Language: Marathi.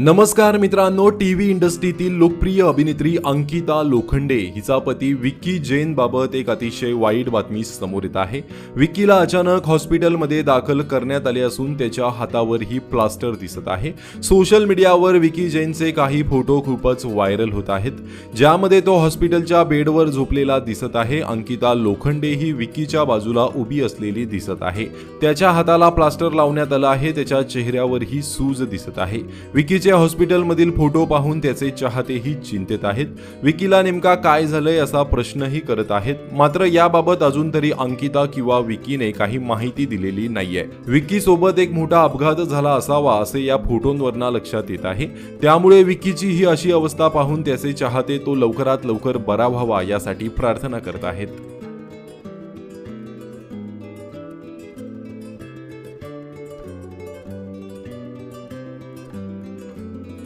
नमस्कार मित्रांनो टीव्ही इंडस्ट्रीतील लोकप्रिय अभिनेत्री अंकिता लोखंडे हिचा पती विक्की जैन बाबत एक अतिशय वाईट बातमी समोर येत आहे. विक्कीला अचानक हॉस्पिटलमध्ये दाखल करण्यात आले असून त्याच्या हातावर ही प्लास्टर दिसत आहे. सोशल मीडियावर विकी जैनचे काही फोटो खूपच व्हायरल होत आहेत. ज्यामध्ये तो हॉस्पिटलच्या बेडवर झोपलेला दिसत आहे. अंकिता लोखंडे ही विकीच्या बाजूला उभी असलेली दिसत आहे. त्याच्या हाताला प्लास्टर लावण्यात आलं आहे. त्याच्या चेहऱ्यावर ही सूज दिसत आहे. विकीचे हॉस्पिटलमधील फोटो पाहून त्याचे चाहतेही चिंतेत आहेत. विकीला नेमका काय झालंय असा प्रश्नही करत आहेत. मात्र याबाबत अजून तरी अंकिता किंवा विकीने काही माहिती दिलेली नाहीये. विकी सोबत एक मोठा अपघात झाला असावा असे या फोटोंवरनं लक्षात येत आहे. त्यामुळे विकीची ही अशी अवस्था पाहून त्याचे चाहते तो लवकरात लवकर बरा व्हावा यासाठी प्रार्थना करत आहेत.